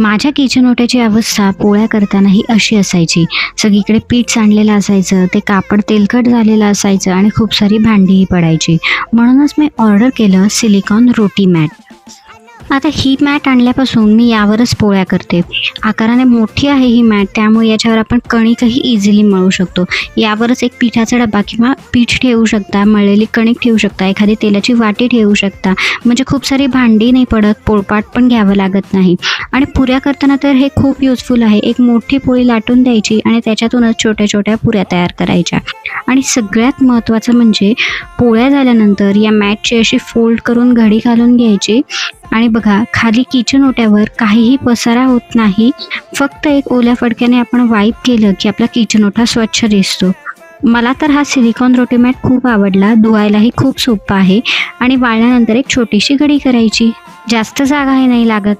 माझ्या किचन ओट्याची अवस्था पोळ्या करताना ही अशी असायची. सगळीकडे पीठ सांडलेलं असायचं ते कापड तेलकट झालेलं असायचं आणि खूप सारी भांडीही पडायची. म्हणूनच मी ऑर्डर केलं सिलिकॉन रोटी मॅट. आता ही मॅट आणल्यापासून मी यावरच पोळ्या करते. आकाराने मोठी आहे ही मॅट त्यामुळे याच्यावर आपण कणिकही इझिली मळू शकतो. यावरच एक पिठाचा डबा किंवा पीठ ठेवू शकता मळलेली कणिक ठेवू शकता एखादी तेलाची वाटी ठेवू शकता. म्हणजे खूप सारी भांडी नाही पडत पोळपाट पण घ्यावं लागत नाही. आणि पुऱ्या करताना तर हे खूप युजफुल आहे. एक मोठी पोळी लाटून द्यायची आणि त्याच्यातूनच छोट्या छोट्या पुऱ्या तयार करायच्या. आणि सगळ्यात महत्त्वाचं म्हणजे पोळ्या झाल्यानंतर या मॅटची अशी फोल्ड करून घडी घालून घ्यायची. आणि बघ खाली किचन ओट्यावर काहीही पसारा होत नाही. फक्त एक ओल्या फडक्याने आपण वाईप केलं की आपला किचन ओटा स्वच्छ दिसतो. मला तर हा सिलिकॉन रोटेमॅट खूप आवडला धुवायलाही खूप सोपा आहे. आणि वाळल्यानंतर एक छोटीशी घडी करायची. जास्त जागाही नाही लागत.